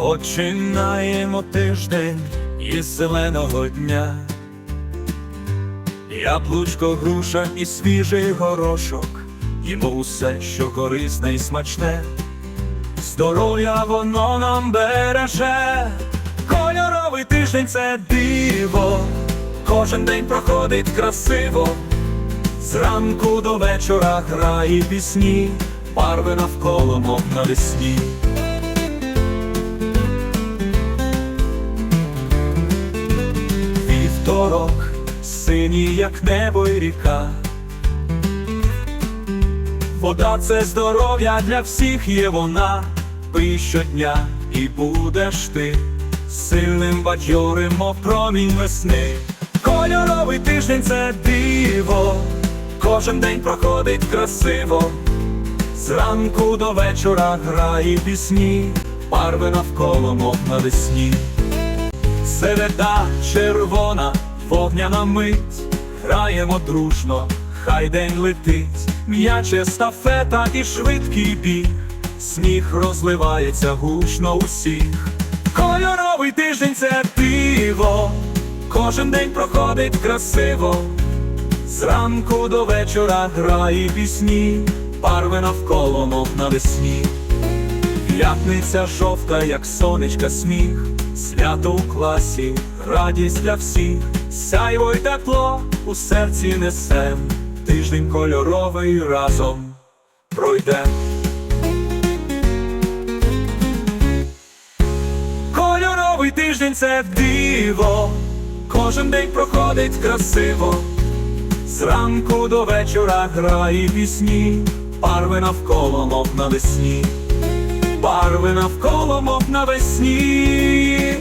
Починаємо тиждень із зеленого дня. Яблучко, груша і свіжий горошок, їмо усе, що корисне і смачне. Здоров'я воно нам береже, кольоровий тиждень це диво, кожен день проходить красиво, зранку до вечора грає пісні, барви навколо мов навесні. Вівторок, синій, як небо і ріка. Вода це здоров'я для всіх є вона, пий щодня і будеш ти сильним бадьорим, мов промінь весни. Кольоровий тиждень це диво, кожен день проходить красиво. Зранку до вечора грає пісні, барви навколо мов навесні. Середа червона, вогняна мить, граємо дружно, хай день летить, м'яч естафета і швидкий біг, сміх розливається гучно усіх. Кольоровий тиждень це диво, кожен день проходить красиво. Зранку до вечора грає пісні, барви навколо мов навесні. П'ятниця жовта, як сонечка сміх, свято у класі, радість для всіх, сяйво й тепло у серці несем, тиждень кольоровий разом пройде. Кольоровий тиждень це диво, кожен день проходить красиво. Зранку до вечора грає пісні, барви навколо мов навесні барви навколо мов навесні.